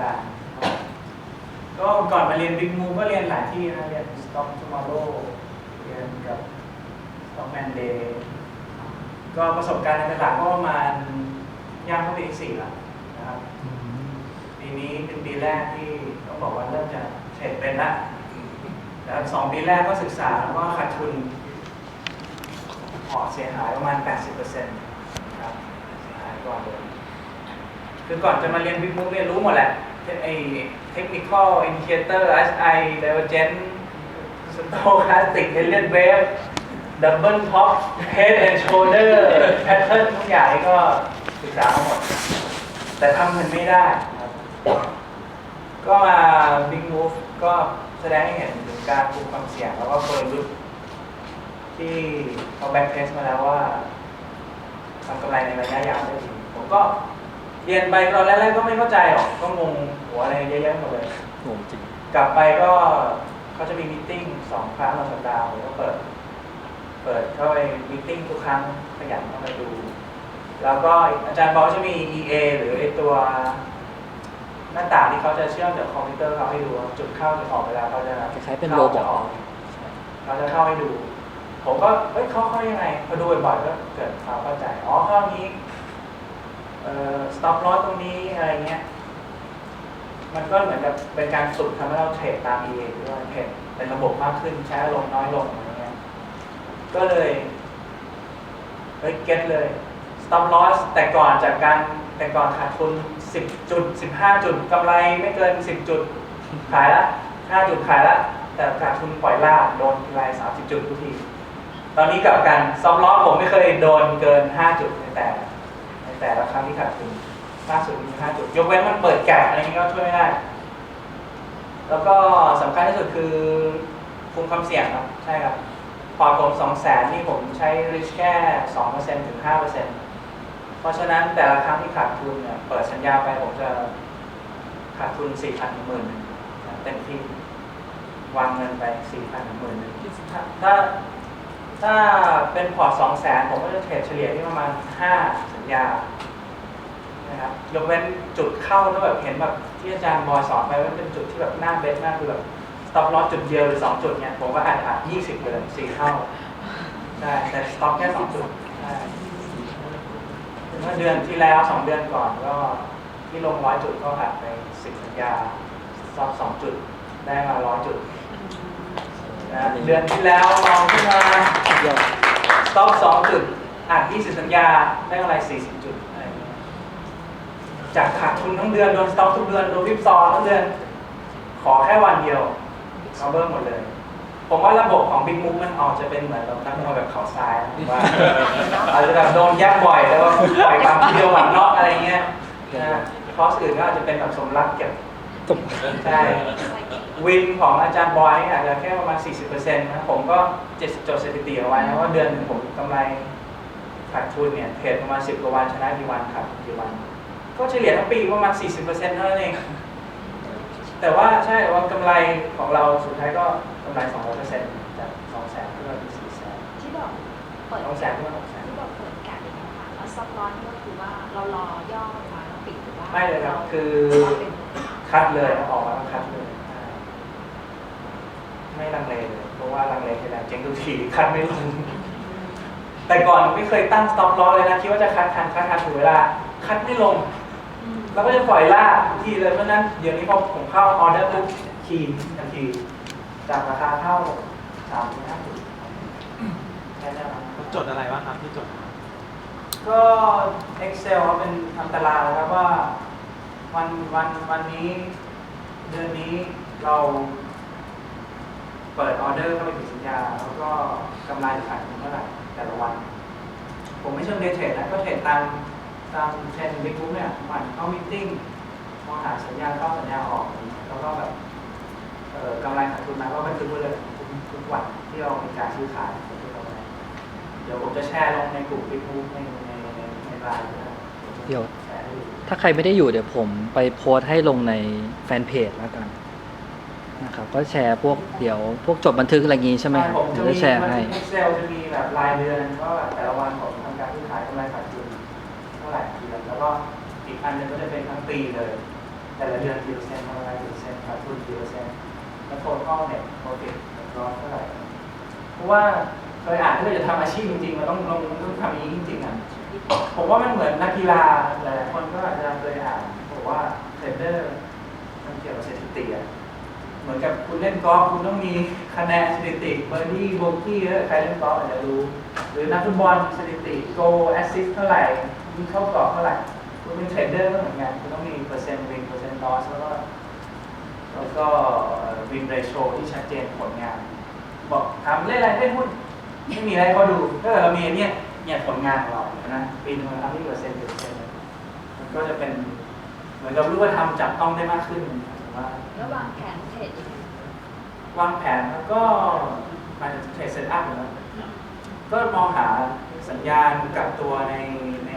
การ ก็ก่อนมาเรียน Big Move ก็เรียนหลายที่นะเรียน Stock Tomorrow เรียนกับ Stockman Day ก็ประสบการณ์ในตลาดก็ประมาณย่างเข้าไปอีกสี่แล้วนะครับปีนี้เป็นปีแรกที่ต้องบอกว่าเริ่มจะเทรดเป็นละแล้วสองปีแรกก็ศึกษาแล้วก็ขาดทุนพอเสียหายประมาณ 80%นะครับเสียหายก่อนเลยคือก่อนจะมาเรียนวิกมุกเรียนรู้หมดแหละ ไอเทคนิคอลอินดิเคเตอร์ SI Divergent Stochastic Alien Wave Double Top Head and Shoulder Pattern ทุกอย่างนี่ก็ศึกษาหมด แต่ทำมันไม่ได้ครับก็มา Big Move ก็แสดงให้เห็นถึงการคุมความเสี่ยงแล้วก็กลยุทธ์ที่เขาแบ็กเทสมาแล้วว่าทำกำไรในระยะยาวได้ดีผมก็ เรียนไปตอนแรกๆก็ไม่เข้าใจหรอก ก็งงหัวอะไรเยอะแยะหมดเลย งงจริง กลับไปก็เขาจะมีมิ팅สองครั้งต่อสัปดาห์ผมก็เปิด เปิดเข้าไปมิ팅ทุกครั้งขยันเข้าไปดู แล้วก็อาจารย์บอกว่าจะมี EA หรือไอตัวหน้าต่างที่เขาจะเชื่อมจากคอมพิวเตอร์เขาให้ดูว่าจุดเข้าจุดออกเวลาเขาจะคล้ายๆเป็นโรบอทข้าจะกเขาจะเข้าให้ดู ผมก็เฮ้ยเขาเข้ายังไงพอดูบ่อยๆก็เกิดความเข้าใจ อ๋อเข้านี้ เอ่อ stop loss ตรงนี้อะไรเงี้ย มันก็เหมือนกับเป็นการฝึกทำให้เราเทรดตาม EA ด้วยเทรดเป็นระบบมากขึ้นใช้อารมณ์น้อยลงอะไรเงี้ย ก็เลยเฮ้ยเก็ตเลย stop loss แต่ก่อนจากการแต่ก่อนขาดทุน10 จุด 15 จุดกำไรไม่เกิน 10 จุด ขายละ5จุดขายละแต่ขาดทุนปล่อยล่าโดนทีไร30 จุดทุกที ตอนนี้กลับกัน stop loss ผมไม่เคยโดนเกิน 5 จุดในแต่ แต่ละครั้งที่ขาดทุนล่าสุดมี5จุด ยกเว้นมันเปิดแกะอะไรนี้ก็ช่วยไม่ได้ แล้วก็สำคัญที่สุดคือคุมความเสี่ยงครับ ใช่ครับ พอร์ตผมสองแสนนี่ผมใช้ risk แค่สองเปอร์เซ็นถึงห้าเปอร์เซ็นเพราะฉะนั้นแต่ละครั้งที่ขาดทุนเนี่ย เปิดสัญญาไปผมจะขาดทุนสี่พันถึงหมื่นเต็มที่วางเงินไปสี่พันถึงหมื่นถ้าถ้าถ้าเป็นพอร์ตสองแสนผมก็จะเทรดเฉลี่ยที่ประมาณห้า สัญญานะครับยกเว้นจุดเข้าแล้วแบบเห็นแบบที่อาจารย์บอยสอนไปว่าเป็นจุดที่แบบน่าเบสมากคือแบบ stop loss จุดเดียวหรือสองจุดเนี่ยผมก็อาจอาจยี่สิบเลยสี่เท่าใช่แต่ stop แค่สองจุดใช่เมื่อเดือนที่แล้วสองเดือนก่อนก็ที่ลงร้อยจุดก็หักไปสิบสัญญา stop สองจุดได้มาร้อยจุดนะเดือนที่แล้วลองขึ้นมายอด stop สองจุด อัดยี่สิบสัญญาได้กำไรสี่สิบจุดอะไรอย่างเงี้ยจากขาดทุนทั้งเดือนโดน stop ทุกเดือนโดนวิบซอทั้งเดือน ขอแค่วันเดียว cover หมดเลย ผมว่าระบบของ Big Move มันออกจะเป็นเหมือนเราตั้งมาแบบเขาทรายนะผมว่าอาจจะแบบโดนแยกบ่อยแล้วก็ปล่อยตามทีเดียวหวังนอกอะไรเงี้ยนะคอร์สอื่นก็อาจจะเป็นแบบสมรักเก็บตุ่มใช่วินของอาจารย์บอยนี่อาจจะแค่ประมาณ 40%นะผมก็70จดสถิติเอาไว้นะว่าเดือนหนึ่งผมกำไร ขาดทุนเนี่ยเทรดประมาณ10กว่าวันชนะกี่วันขาดกี่วัน ก็เฉลี่ยทั้งปีประมาณ 40%เท่านั้นเอง แต่ว่าใช่ว่ากำไรของเราสุดท้ายก็กำไร 200%จาก2แสนขึ้นมาเป็น4แสนที่บอกเปิด2แสนขึ้นมา6แสนที่บอกเปิดแกะเป็นคำถามแล้วซับร้อนนี่ก็คือว่าเรารอย่อมาแล้วปิดหรือว่าไม่เลยครับคือเราเป็นคัดเลยออกมาแล้วคัดเลยใช่ไม่ลังเลเลยเพราะว่าลังเลทีไรเจ๊งทุกทีคัดไม่ลง แต่ก่อนไม่เคยตั้ง stop loss เลยนะคิดว่าจะคัดทันคัดทันถึงเวลา คัดไม่ลงอืมเราก็จะปล่อยล่ากทุกทีเลยเพราะฉะนั้นเดี๋ยวนี้พอผมเข้าออเดอร์ปุ๊บคีย์ทันที จากราคาเท่าสามถึงห้าสิบแค่นั้นเองจดอะไรบ้างครับที่จด ก็ Excel ครับเป็นทำตารางครับว่า วันวันวันนี้ เดือนนี้เรา เปิดออเดอร์เข้าไปถึงสัญญา แล้วก็กำไรขายเท่าไหร่ แต่ละวัน ผมไม่เชิงเดย์เทรดนะก็เทรดตามตามเทรนด์บิ๊กบุ๊กเนี่ยหมันเข้ามิ팅มองหาสัญญาเข้าสัญญาออกแล้วก็แบบเอ่อกำไรขาดทุนมาก็บันทึกไว้เลยทุกทุกวันที่เรามีการซื้อขายบันทึกเอาไว้เดี๋ยวผมจะแชร์ลงในกลุ่มบิ๊กบุ๊กในในในในไลน์ด้วยเดี๋ยวแชร์ให้ดูถ้าใครไม่ได้อยู่เดี๋ยวผมไปโพสต์ให้ลงในแฟนเพจแล้วกัน นะครับก็แชร์พวกเดี๋ยวพวกจดบันทึกอะไรอย่างงี้ใช่ไหมครับผมเดี๋จะยวมีจะแชร์ให้เอ็กเซลจะมีแบบรายเดือนว่าแบบแต่ละวันผมทำการซื้อขายกำไรขาดทุนเท่าไหร่เดือนแล้วก็อีกอันหนึงก็จะเป็นทั้งปีเลย แต่ละเดือนกี่เปอร์เซ็นต์ทำอะไรกี่เปอร์เซ็นต์ขาดทุนกี่เปอร์เซ็นต์แล้วโทรเข้าเนี่ยโปรฟิตรอเท่าไหร่เพราะว่าเคยอ่านถ้าเราจะทำอาชีพจริงๆมันต้องลงต้องทำอย่างนี้จริงๆอะผมว่ามันเหมือนนักกีฬาหลายๆคนก็อาจจะเคยอ่านบอกว่าเทรดเดอร์มันเกี่ยวกับสถิติอะเห มือนกับคุณเล่นกอล์ฟคุณต้องมีคะแนนสถิติเบอร์ดี้โบกี้ใครเล่นกอล์ฟอาจจะรู้ หรือนักฟุตบอลสถิติโกแอสซิสเท่าไหร่ยิงเข้ากรอบเท่าไหร่ คุณเป็นเทรดเดอร์ก็เหมือนกันคุณต้องมีเปอร์เซ็นต์วินเปอร์เซ็นต์ลอสแล้วก็แล้วก็วินเรโชที่ชัดเจนผลงาน บอกถามเล่นอะไรเล่นหุ้นไม่มีอะไรเขาดูถ้าเกิดเรามีเนี่ยเนี่ยผลงานของเรานะปีนึงเราทำที่เปอร์เซ็นต์เปอร์เซ็นต์มันก็จะเป็นเหมือนกับรู้ว่าทำจับต้องได้มากขึ้น ว่าแล้ววางแผนเทรดวางแผนแล้วก็มายถึงเทรดเซตอัพนะก็มองหาสัญญาณกลับตัวในใน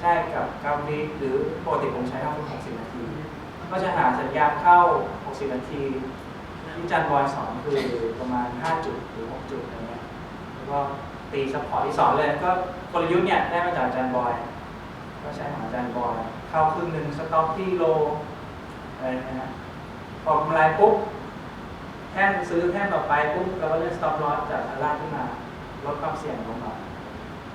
ใช่กับกราฟิกหรือปกติผมใช้เท่า60 นาที ก็จะหาสัญญาณเข้า 60 นาทีที่จันบอยสอนคือประมาณ 5 จุดหรือ 6 จุดอะไรเงี้ยแล้วก็ตีซัพพอร์ตที่สอนเลย ก็กลยุทธ์เนี่ยได้มาจากอาจารย์บอย ก็ใช้ของอาจารย์บอย เข้าครึ่งหนึ่งสต็อกที่โลอะไรนะฮะ พอกำไรปุ๊บแท่นซื้อแท่นต่อไปปุ๊บเราก็เล่นสต็อปลอสจากอันล่างขึ้นมาลดความเสี่ยงลงมา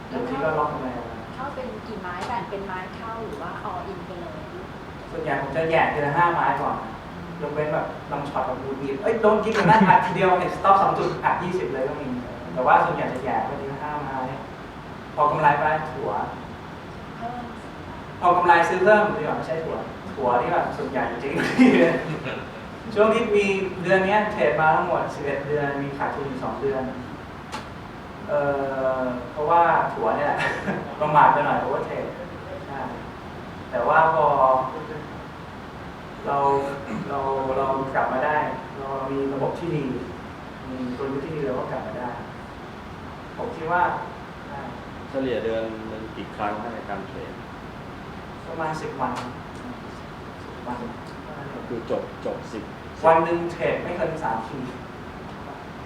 เดี๋ยวที่ก็ล็อกกำไรเอาไว้เข้าเป็นกี่ไม้แบ่งเป็นไม้เข้าหรือว่าออินไปเลยส่วนใหญ่ผมจะแยกทีละห้าไม้ก่อนยกเว้นแบบลองช็อตแบบบูดีเอ้ยโดนกินกับนั่นอัดทีเดียวเนี่ยสต็อปสองจุดอัดยี่สิบเลยก็มี แต่ว่าส่วนใหญ่จะแยกไปทีละห้าไม้พอกำไรไปถัวเพิ่มพอกำไรซื้อเพิ่มดีกว่าไม่ใช่ถั่ว ถั่วที่แบบส่วนใหญ่จริงๆ ช่วงที่มีเดือนเนี้ยเทรดมาทั้งหมด 11 เดือน มีขาดทุนอยู่2เดือน เอ่อ เพราะว่าถั่วเนี่ยประมาทไปหน่อยเพราะว่าเทรดใช่แต่ว่าพอ เราเราเรากลับมาได้ เรามีระบบที่ดี มีกลยุทธ์ที่ดีเราก็กลับมาได้ ผมคิดว่าได้เฉลี่ยเดือนหนึ่งกี่ครั้งในการเทรดประมาณ10วัน10วันก็ คือจบจบสิบวันหนึ่งเทรดไม่เกินสามที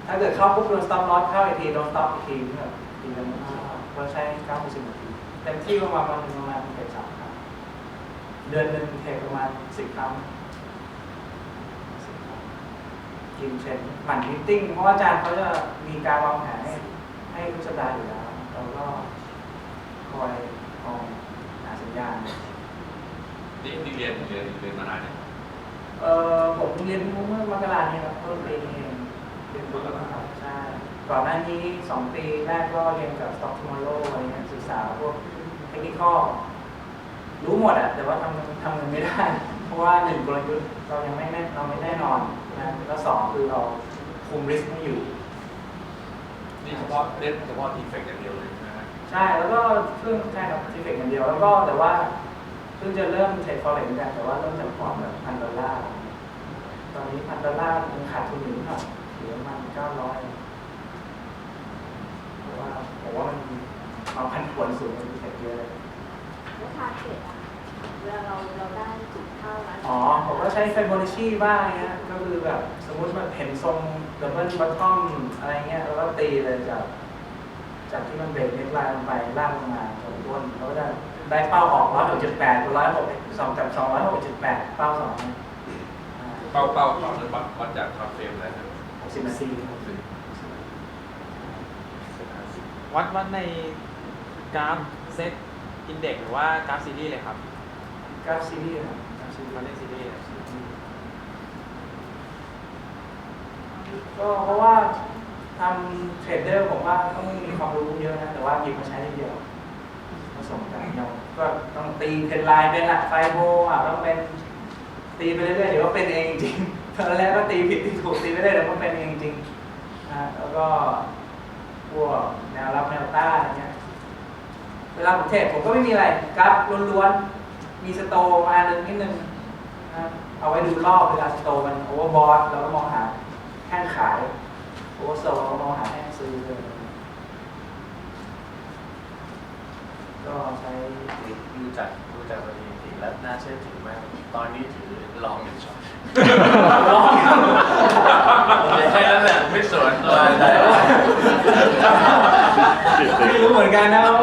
ถ้าเกิดเข้าปุ๊บโดนสต็อปลอสเข้าอีกทีโดนสต็อปอีกทีนี่แบบทีละไม่เข้าเราใช้เก้าสิบนาทีเต็มที่ประมาณวันหนึ่งประมาณเทรดสามครั้งเดือนหนึ่งเทรดประมาณสิบครั้ง10ครั้งกินเทรดหมั่นมิทติ้งเพราะว่าอาจารย์เขาจะมีการวางแผนให้ให้ทุกสัปดาห์อยู่แล้วเราก็คอยคอยหาสัญญาณนี่นี่เรียนเรียนเรียนมานานเนี่ย เออผมเรียนรู้เมื่อมกราเนี่ยครับเพิ่มปีนี้เองเรียนรู้มาครับใช่ก่อนหน้านี้สองปีแรกก็เรียนกับ Stock Tomorrow อะไรเงี้ยศึกษาพวกเทคนิครู้หมดอะแต่ว่าทำทำเงินไม่ได้ เพราะว่าหนึ่งกลยุทธ์เรายังไม่แน่เราไม่แน่นอนนะแล้วสองคือเราคุมริสไม่อยู่ นี่เฉพาะเล่นเฉพาะทีเฟกอย่างเดียวเลยนะฮะใช่แล้วก็เพิ่งใช่ครับทีเฟกอย่างเดียวแล้วก็แต่ว่าเพิ่งจะเริ่มเทรดฟอเร็กเหมือนกันแต่ว่าเริ่มจากพอร์ตแบบพันดอลลาร์ตอนนี้พันดอลลาร์มันขาดทุนอยู่นิดหน่อยเหลือประมาณเก้าร้อยเพราะว่าผมว่ามันความพันผวนสูงกว่าที่เทรดเยอะเลยลูกค้าเทรดอะเวลาเราเราได้จุดเข้าแล้วอ๋อผมก็ใช้ไฟโบนัชชีบ้างเงี้ยก็คือแบบสมมุติมันเห็นทรงดับเบิลบัตทอมอะไรเงี้ยแล้วก็ตีเลยจากจากที่มันเบรกเน็ตไลน์ลงไปล่างลงมาตรงบนแล้วก็ได้ ได้เป้าออกร้อยหกจุดแปดร้อยหกสองกับสองร้อยหกจุดแปดเป้าสองเนี่ยเป้าเป้าเป้านั้นวัดวัดจากความเฟรมอะไรนะหกสิบนาทีวัดวัดในกราฟเซตอินเด็กหรือว่ากราฟซีรีส์เลยครับกราฟซีรีส์ครับกราฟซีรีส์มาเล่นซีรีส์ก็เพราะว่าทำเทรดเดอร์ผมว่าต้องมีความรู้เยอะนะ แต่ว่าหยิบมาใช้ได้เดียวผสมกันเรา ก็ต้องตีเทรนไลน์เป็นละไฟโบอะต้องเป็นตีไปเรื่อยๆเดี๋ยวก็เป็นเองจริงตอนแรกก็ตีผิดตีถูกตีไปเรื่อยๆเดี๋ยวก็เป็นเองจริงนะแล้วก็พวกแนวรับแนวต้านเงี้ยเวลาผมเทรดผมก็ไม่มีอะไรกราฟล้วนๆ มีสโตมาหนึ่งนิดนึงนะเอาไว้ดูรอบเวลาสโตมันโอเวอร์บอทเราก็มองหาแท่งขายโอเวอร์โซลเรามองหาแท่งซื้อเลย ก็ใช้ดูจากดูจากสถิติแล้วน่าเชื่อถือมาก ตอนนี้ถือลองเป็นช็อตลองแค่นั้นแหละไม่สวนตัวอะไม่รู้เหมือนกันนะว่า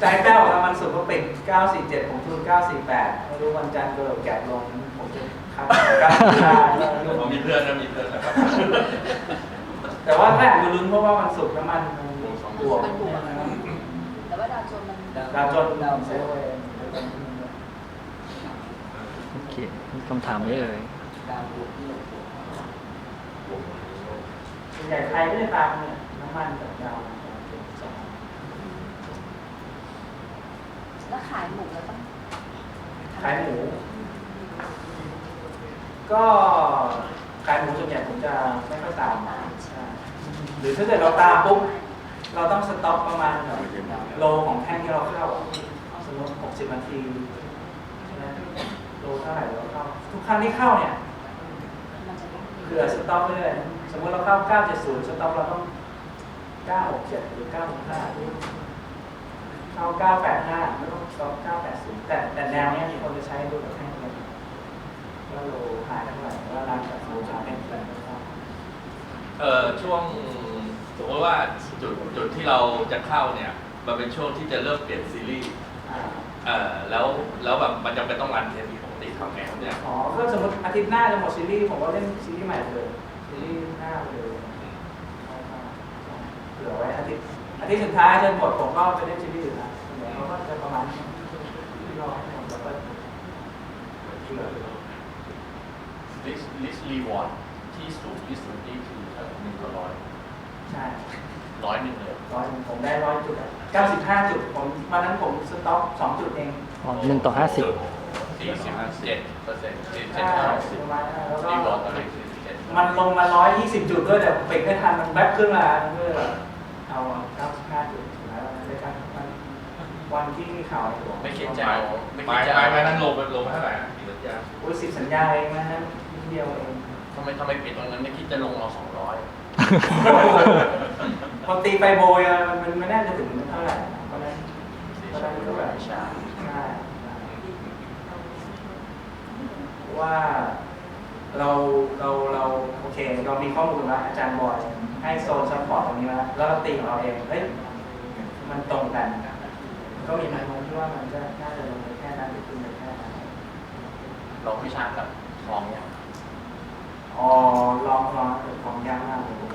ใจแป้วของมันสุดก็ปิด 947 ผมทุน948ไม่รู้วันจันทร์เกิดแกะลงผมครับการกีฬาเรามีเพื่อนนะมีเพื่อนนะครับแต่ว่าถ้าอยากลุ้นเพราะว่ามันสุกร์น้ำมันมันบวก จนส์มันดาวจนดาวเซลล์เองโอเคมีคำถามไหมเอ่ยส่วนใหญ่ใครก็จะตามเนี่ยน้ำมันกับดาวแล้วขายหมูแล้วต้องขายหมู ก็ขายหมูส่วนใหญ่ผมจะไม่ค่อยตามหรือถ้าเกิดเราตามปุ๊บ เราต้องสต็อกประมาณแบบโลของแท่งที่เราเข้าอะสมมติ60นาทีใช่ไหมโลเท่าไหร่เราเข้า ทุกครั้งที่เข้าเนี่ยมันจะต้องมีเผื่อสต็อกไว้เลยสมมติเราเข้า 970 สต็อกเราต้อง 967 หรือ 965หรือเข้า 985ไม่ต้องสต็อก980 แต่แต่แนวเนี้ยมีคนจะใช้ดูแบบแท่งเลยว่าโลหายเท่าไหร่ว่าร้านกับโลหายแท่งเท่าไหร่เอ่อช่วง สมมติว่าจุดจุดที่เราจะเข้าเนี่ย มันเป็นช่วงที่จะเริ่มเปลี่ยนซีรีส์อ่าเอ่อแล้วแล้วแบบมันจำเป็นต้องรันเทปปกติทำไงครับเนี่ยอ๋อก็สมมติอาทิตย์หน้าจะหมดซีรีส์ผมก็เล่นซีรีส์ใหม่เลยซีรีส์หน้าเลยเผื่อไว้อาทิตย์อาทิตย์สุดท้ายจนหมดผมก็ไปเล่นซีรีส์อื่นละส่วนใหญ่เขาก็จะประมาณนี้ที่รอให้หมดแล้วก็เผื่อลิสลิสรีวอร์ดที่สูงที่สุดนี่คือเท่าไหร่หนึ่งต่อร้อย ใช่ร้อยหนึ่งเลยร้อยผมได้ร้อยจุดเก้าสิบห้าจุดผมวันนั้นผมสต็อกสองจุดเองอ๋อหนึ่งต่อห้าสิบสี่สิบเจ็ดเปอร์เซ็นต์สี่สิบใช่เจ็ดเก้าสิบประมาณนั้นแล้วรีวอร์ดก็ตอนนี้สี่สิบเจ็ดมันลงมาร้อยยี่สิบจุดด้วยแต่ปิดไม่ทันมันแวบขึ้นมาเมื่อเอาเก้าสิบห้าจุดแล้วได้กันมันวันที่มีข่าวในหัวไม่คิดจะเอาไม่หคิมาดยจะหมายเอาหมายนั้นลงไปลงไปเท่าไหร่อะกี่สัญญาโอ้ยสิบสัญญาเองนะฮะนิดเดียวเองทำไมทำไมปิดตรงนั้นไม่คิดจะลงเราสองร้อย พอตีไปโบยอะมันมันไม่น่าจะถึงเท่าไหร่เพราะนั้นเพราะนั้นก็แบบใช่ใช่ว่าเราเราเราโอเค เรามีข้อมูลแล้วอาจารย์บอยให้โซนซัพพอร์ตตรงนี้มาแล้วเราตีของเราเองเฮ้ยมันตรงกัน ก็มีแนวโน้มที่ว่ามันจะน่าจะลงไปแค่นั้นหรือขึ้นไปแค่นั้นเราวิชากับทองอย่าง อ๋อลองลองของยากมากเลยผม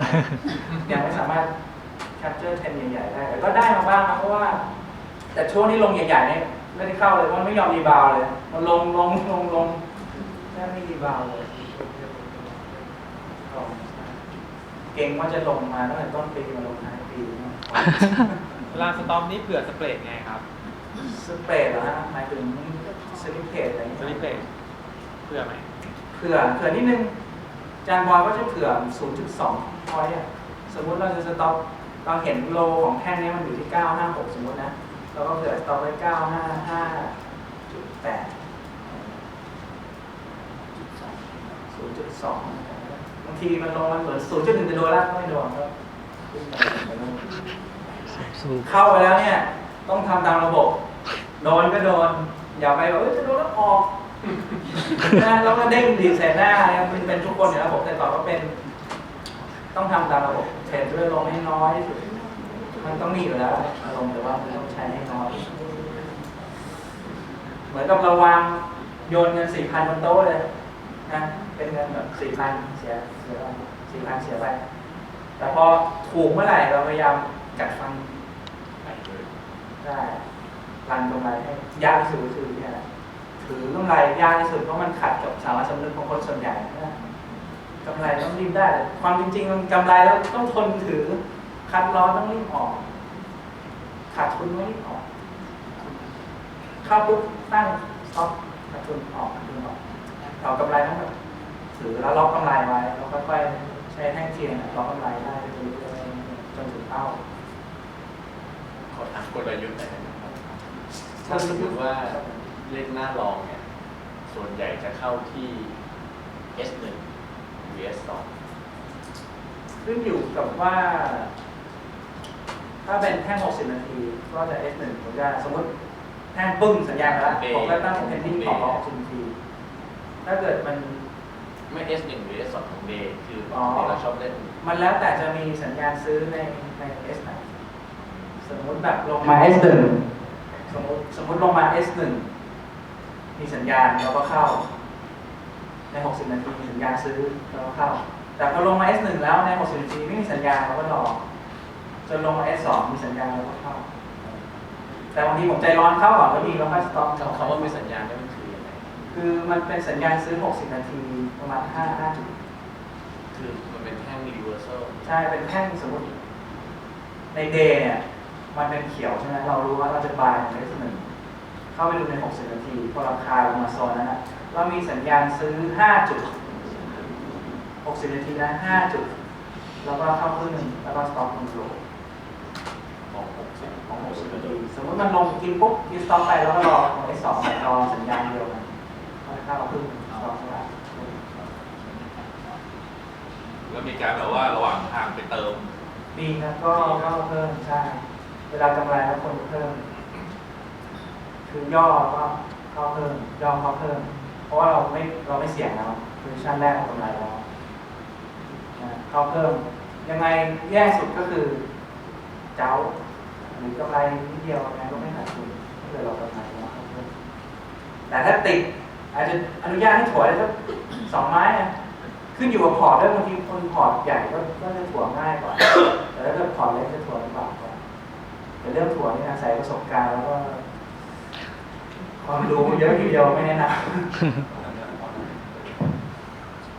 ยังไม่สามารถแคปเจอร์เทรนใหญ่ๆได้แต่ก็ได้มาบ้างนะเพราะว่า แต่ช่วงที่ลงใหญ่ๆเนี่ยไม่ได้เข้าเลยเพราะมันไม่ยอมรีบาวเลย มันลงลงลงลงแค่ไม่รีบาวเลยเก่งว่าจะลงมาตั้งแต่ต้นปีมาลงท้ายปีเวลาสตอปนี่เผื่อสเปรดไงครับสเปรดเหรอฮะหมายถึงสลิปเพจอะไรสเงี้ยลิปเปรดเผื่อไหมเผื่อเผื่อนิดนึง อาจานบอยก็จะเผื่อ 0.2พอยต์อะสมมุติเราจะสต็อปเราเห็นโลของแท่งนี้มันอยู่ที่ 956 สมมตินะ เราก็เผื่อสต็อปไว้ 955.8 0.2 บางทีมันลงมันเหมือน 0.1จะโดนแล้วก็ไม่โดนก็เข้าไปแล้วเนี่ย ต้องทำตามระบบ โดนก็โดน อย่าไปแบบเอ้ยจะโดนแล้วออก นะแล้วก็เด้งดีใส่หน้าเนี่ยมันเป็นทุกคนอยู่แล้วผมแต่ก่อก็เป็น ต้องทำตามระบบเทรนด้วยลงให้น้อยที่สุดมันต้องมีอยู่แล้วอารมณ์แต่ว่ามันต้องใช้ให้น้อย เหมือนกับเราวางโยนเงินสี่พันบนโต๊ะเลยนะเป็นเงินแบบสี่พันเสียเสียสี่พันเสียไป แต่พอถูกเมื่อไหร่เราพยายามกัดฟันได้รันกำไรให้ยากที่สุดคือเนี่ย หละถือกำไรยากที่สุดเพราะมันขัดกับสามัญสำนึกของคนส่วนใหญ่นะกำไรต้องรีบได้แต่ความจริงๆมันกำไรแล้วต้องทนถือ คัดล้อต้องรีบออกขาดทุนไม่รีบออกเข้าปุ๊บตั้งสต็อปขาดทุนออกขาดทุนออกเอากำไรต้องถือแล้วล็อกกำไรไว้แล้วค่อยๆใช้แท่งเทียนล็อกกำไรได้ไปเรื่อยๆจนถึงเป้าขอถามกลยุทธ์หน่อยนะครับถ้าสมมติว่า เล่นหน้ารองเนี่ยส่วนใหญ่จะเข้าที่ S1 หรือ S2 ขึ้นอยู่กับว่า ถ้าเป็นแท่ง 60 นาที ก็จะ S1 ผมจะสมมติแท่งปึ้งสัญญาณแล้วผมก็ตั้งเป็นที่ของ60นาที ถ้าเกิดมันไม่ S1 หรือ S2 ของเดย์คือปอ๋กอติเราชอบเล่น มันแล้วแต่จะมีสัญญาณซื้อในใน S ไหนสมมติแบบลงมา S1 สมมติสมมติลงมา S1 มีสัญญาณเราก็เข้า ใน 60 นาทีมีสัญญาณซื้อเราก็เข้า แต่พอลงมา S1 แล้วใน 60 นาทีไม่มีสัญญาณเราก็รอจนลงมา S2 มีสัญญาณเราก็เข้า แต่บางทีผมใจร้อนเข้าก่อนก็มีแล้วค่อยสต็อปคำว่ามีสัญญาณนี่มันคือยังไงคือมันเป็นสัญญาณซื้อ 60 นาทีประมาณ5 5จุดคือมันเป็นแท่ง reversal ใช่เป็นแท่งสมมติในเดย์เนี่ยมันเป็นเขียวใช่ไหมเรารู้ว่าเราจะบายใน S1 เข้าไปดูใน 60 นาที พอราคาลงมาโซนนั้นนะเรามีสัญญาณซื้อ 5 จุด 60 นาทีนะ 5 จุด แล้วก็เข้าครึ่งหนึ่งแล้วก็สต็อปลงโลของ 60 ของ 60 นาที สมมติมันลงกินปุ๊บกินสต็อปไปแล้วก็รอของ S2 รอสัญญาณเดียวกันแล้วก็เข้าครึ่งสต็อปเท่าไหร่แล้วมีการแบบว่าระหว่างทางไปเติมมีครับก็ก็เพิ่มใช่ เวลากำไรแล้วคนเพิ่ม คือย่อก็เข้าเพิ่มย่อเข้าเพิ่ม เพราะว่าเราไม่เราไม่เสี่ยงแล้วโพซิชั่นแรกของกำไรแล้วเข้าเพิ่ม ยังไงแย่สุดก็คือ เจ้า หรือกำไรนิดเดียวงไงก็ไม่ขาดทุนถ้าเกิดเรากำไรแล้วเข้าเพิ่มแต่ถ้าติดอาจจะอนุญาตให้ถอยสักสองไม้นะขึ้นอยู่กับพอร์ตด้วยบางทีคนพอร์ตใหญ่ก็ก็จะถั่วง่ายกว่า แต่ถ้าเกิดพอร์ตเล็กจะถั่วลำบากกว่าแต่เรื่องถั่วนี่อาศัยประสบการณ์แล้วก็ ความรู้เยอะทีเดียวไม่แนะนำ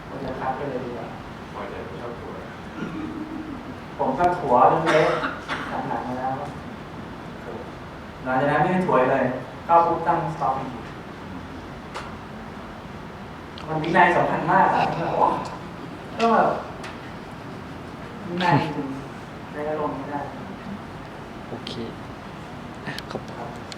ผมจะคัดไปเลยดีกว่าพอจะชอบตัวผมก็ถั่วเรื่องเล็กหนักๆมาแล้วหลังจากนั้นไม่ได้ถั่วเลยเข้าปุ๊บตั้งสต็อปอีกทีมันวินัยสำคัญมากอะโอ้โหก็แบบวินัยจริงในอารมณ์ไม่ได้ โอเคอะขอบคุณครับ